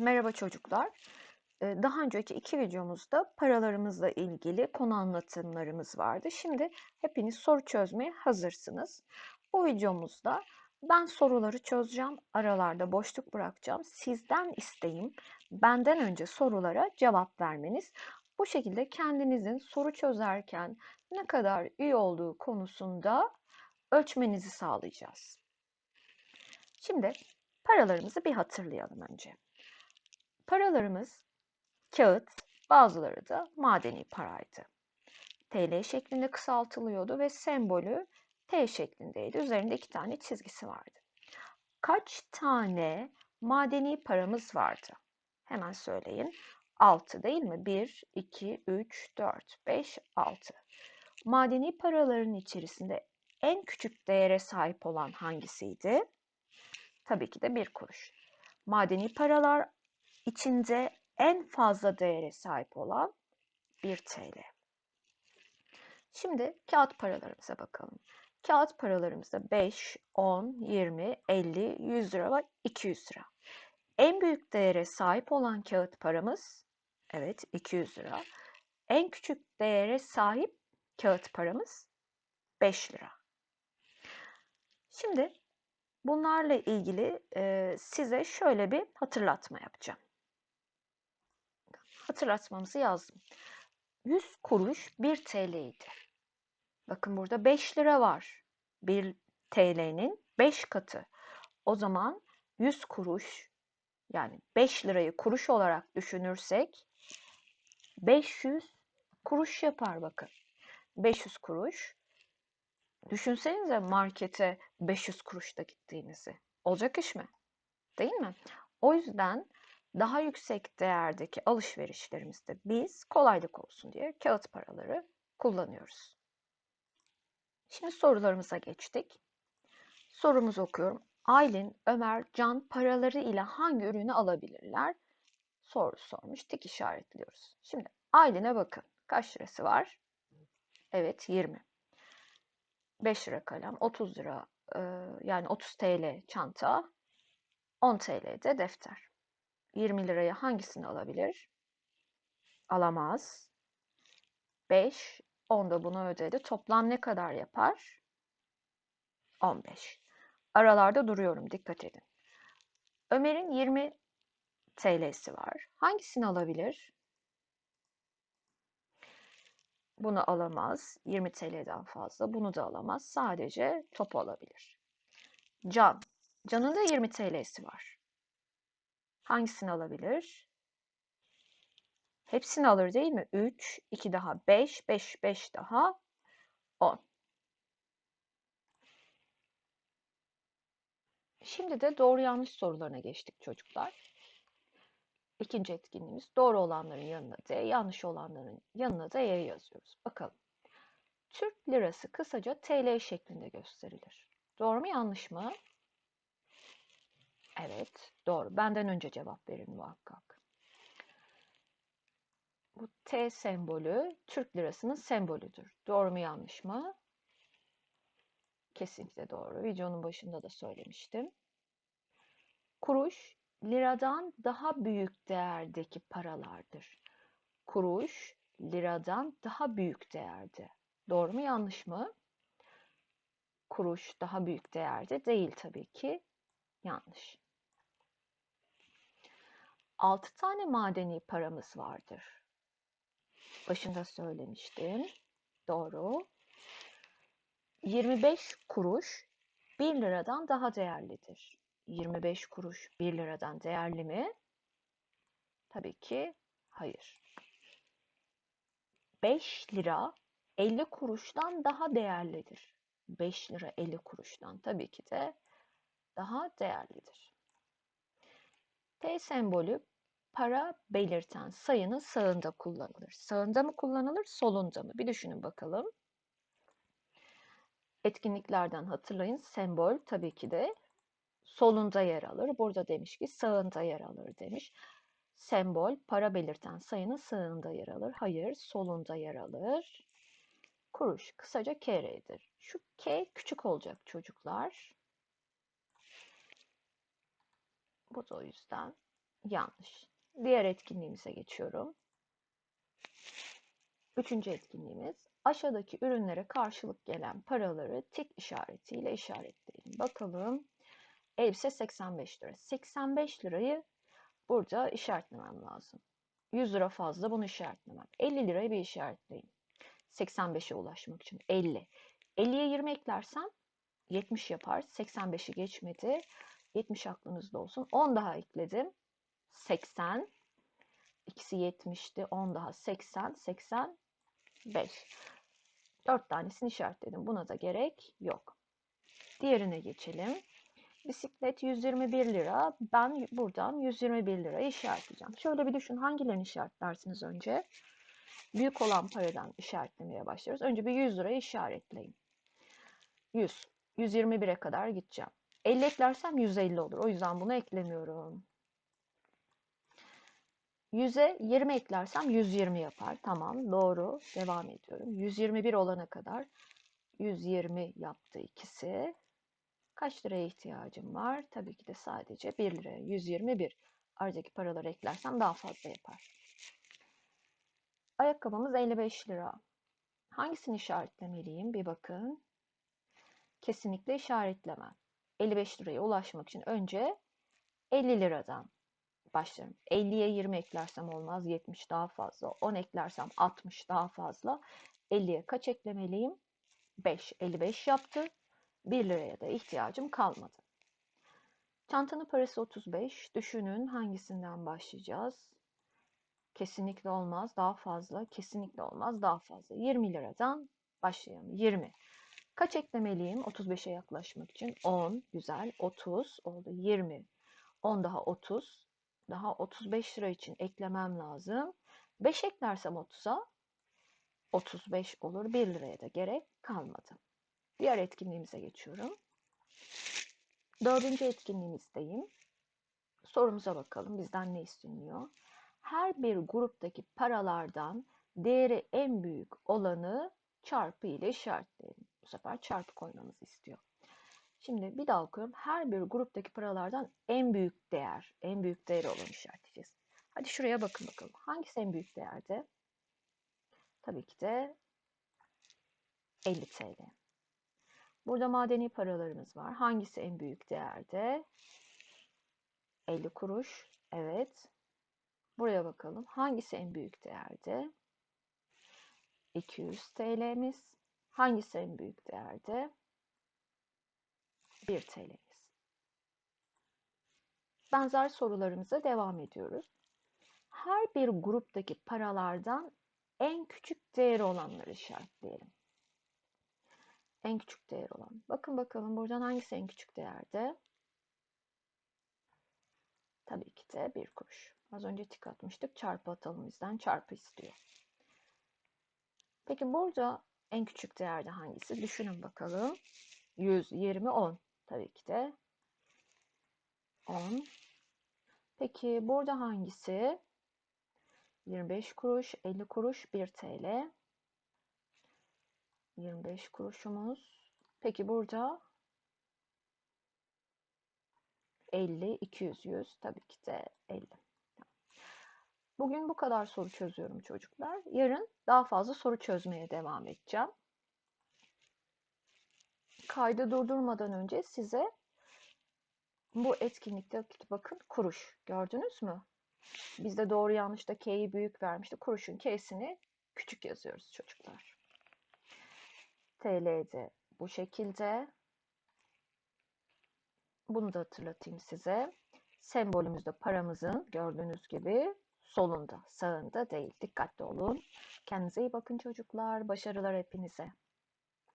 Merhaba çocuklar. Daha önceki iki videomuzda paralarımızla ilgili konu anlatımlarımız vardı. Şimdi hepiniz soru çözmeye hazırsınız. Bu videomuzda ben soruları çözeceğim, aralarda boşluk bırakacağım. Sizden isteğim benden önce sorulara cevap vermeniz. Bu şekilde kendinizin soru çözerken ne kadar iyi olduğu konusunda ölçmenizi sağlayacağız. Şimdi paralarımızı bir hatırlayalım önce. Paralarımız kağıt, bazıları da madeni paraydı. TL şeklinde kısaltılıyordu ve sembolü T şeklindeydi. Üzerinde iki tane çizgisi vardı. Kaç tane madeni paramız vardı? Hemen söyleyin. 6 değil mi? 1, 2, 3, 4, 5, 6. Madeni paraların içerisinde en küçük değere sahip olan hangisiydi? Tabii ki de bir kuruş. Madeni paralar içinde en fazla değere sahip olan 1 TL. Şimdi kağıt paralarımıza bakalım. Kağıt paralarımızda 5, 10, 20, 50, 100 lira ve 200 lira. En büyük değere sahip olan kağıt paramız evet 200 lira. En küçük değere sahip kağıt paramız 5 lira. Şimdi bunlarla ilgili size şöyle bir hatırlatma yapacağım hatırlatmamızı yazdım. 100 kuruş 1 TL idi. Bakın burada 5 lira var. 1 TL'nin 5 katı. O zaman 100 kuruş yani 5 lirayı kuruş olarak düşünürsek 500 kuruş yapar bakın. 500 kuruş. Düşünsenize markete 500 kuruşta gittiğinizi. Olacak iş mi? Değil mi? O yüzden daha yüksek değerdeki alışverişlerimizde biz kolaylık olsun diye kağıt paraları kullanıyoruz. Şimdi sorularımıza geçtik. Sorumuzu okuyorum. Aylin, Ömer, Can paraları ile hangi ürünü alabilirler? Soru sormuş. Tik işaretliyoruz. Şimdi Aylin'e bakın. Kaç lirası var? Evet 20. 5 lira kalem, 30 lira yani 30 TL çanta, 10 TL de defter. 20 liraya hangisini alabilir? Alamaz. 5, 10 da bunu ödedi. Toplam ne kadar yapar? 15. Aralarda duruyorum, dikkat edin. Ömer'in 20 TL'si var. Hangisini alabilir? Bunu alamaz. 20 TL'den fazla. Bunu da alamaz. Sadece top alabilir. Can. Can'ın da 20 TL'si var. Hangisini alabilir? Hepsini alır değil mi? 3, 2 daha 5, 5, 5 daha 10. Şimdi de doğru yanlış sorularına geçtik çocuklar. İkinci etkinliğimiz doğru olanların yanına D, yanlış olanların yanına da Y yazıyoruz. Bakalım. Türk lirası kısaca TL şeklinde gösterilir. Doğru mu yanlış mı? Evet, doğru. Benden önce cevap verin muhakkak. Bu T sembolü Türk lirasının sembolüdür. Doğru mu yanlış mı? Kesinlikle doğru. Videonun başında da söylemiştim. Kuruş liradan daha büyük değerdeki paralardır. Kuruş liradan daha büyük değerde. Doğru mu yanlış mı? Kuruş daha büyük değerde değil tabii ki. Yanlış. 6 tane madeni paramız vardır. Başında söylemiştim. Doğru. 25 kuruş 1 liradan daha değerlidir. 25 kuruş 1 liradan değerli mi? Tabii ki hayır. 5 lira 50 kuruştan daha değerlidir. 5 lira 50 kuruştan tabii ki de daha değerlidir. T sembolü para belirten sayının sağında kullanılır. Sağında mı kullanılır, solunda mı? Bir düşünün bakalım. Etkinliklerden hatırlayın. Sembol tabii ki de solunda yer alır. Burada demiş ki sağında yer alır demiş. Sembol para belirten sayının sağında yer alır. Hayır, solunda yer alır. Kuruş kısaca KR'dir. Şu K küçük olacak çocuklar. Bu da o yüzden Yanlış. Diğer etkinliğimize geçiyorum. Üçüncü etkinliğimiz aşağıdaki ürünlere karşılık gelen paraları tik işaretiyle işaretleyin. Bakalım elbise 85 lira. 85 lirayı burada işaretlemem lazım. 100 lira fazla bunu işaretlemem. 50 lirayı bir işaretleyin. 85'e ulaşmak için 50. 50'ye 20 eklersem 70 yapar. 85'i geçmedi. 70 aklınızda olsun. 10 daha ekledim. 80. İkisi 70'ti. 10 daha 80. 85. 4 tanesini işaretledim. Buna da gerek yok. Diğerine geçelim. Bisiklet 121 lira. Ben buradan 121 lirayı işaretleyeceğim. Şöyle bir düşün. Hangilerini işaretlersiniz önce? Büyük olan paradan işaretlemeye başlıyoruz. Önce bir 100 lirayı işaretleyin. 100. 121'e kadar gideceğim. 50 eklersem 150 olur. O yüzden bunu eklemiyorum. 100'e 20 eklersem 120 yapar. Tamam doğru. Devam ediyorum. 121 olana kadar 120 yaptı ikisi. Kaç liraya ihtiyacım var? Tabii ki de sadece 1 liraya. 121. Aradaki paraları eklersem daha fazla yapar. Ayakkabımız 55 lira. Hangisini işaretlemeliyim? Bir bakın. Kesinlikle işaretlemem. 55 liraya ulaşmak için önce 50 liradan başlarım. 50'ye 20 eklersem olmaz. 70 daha fazla. 10 eklersem 60 daha fazla. 50'ye kaç eklemeliyim? 5. 55 yaptı. 1 liraya da ihtiyacım kalmadı. Çantanın parası 35. Düşünün hangisinden başlayacağız? Kesinlikle olmaz. Daha fazla. Kesinlikle olmaz. Daha fazla. 20 liradan başlayalım. 20. Kaç eklemeliyim 35'e yaklaşmak için? 10. Güzel. 30 oldu. 20. 10 daha 30. Daha 35 lira için eklemem lazım. 5 eklersem 30'a 35 olur. 1 liraya da gerek kalmadı. Diğer etkinliğimize geçiyorum. Dördüncü etkinliğimizdeyim. Sorumuza bakalım bizden ne isteniyor? Her bir gruptaki paralardan değeri en büyük olanı çarpı ile işaretleyelim. Bu sefer çarpı koymamızı istiyor. Şimdi bir daha okuyorum. Her bir gruptaki paralardan en büyük değer, en büyük değer olanı işaretleyeceğiz. Hadi şuraya bakın bakalım. Hangisi en büyük değerde? Tabii ki de 50 TL. Burada madeni paralarımız var. Hangisi en büyük değerde? 50 kuruş. Evet. Buraya bakalım. Hangisi en büyük değerde? 200 TL'miz. Hangisi en büyük değerde? 1 TL'miz. Benzer sorularımıza devam ediyoruz. Her bir gruptaki paralardan en küçük değeri olanları işaretleyelim. En küçük değer olan. Bakın bakalım buradan hangisi en küçük değerde? Tabii ki de bir kuruş. Az önce tik atmıştık. Çarpı atalım bizden. Çarpı istiyor. Peki burada en küçük değerde hangisi? Düşünün bakalım. 100, 20, 10. Tabii ki de 10. Peki burada hangisi? 25 kuruş, 50 kuruş, 1 TL. 25 kuruşumuz. Peki burada 50, 200, 100. Tabii ki de 50. Bugün bu kadar soru çözüyorum çocuklar. Yarın daha fazla soru çözmeye devam edeceğim. Kaydı durdurmadan önce size bu etkinlikte bakın kuruş gördünüz mü? Bizde doğru yanlışta K'yi büyük vermişti. Kuruşun K'sini küçük yazıyoruz çocuklar. TL'de bu şekilde. Bunu da hatırlatayım size. Sembolümüzde paramızın gördüğünüz gibi solunda, sağında değil. Dikkatli olun. Kendinize iyi bakın çocuklar. Başarılar hepinize.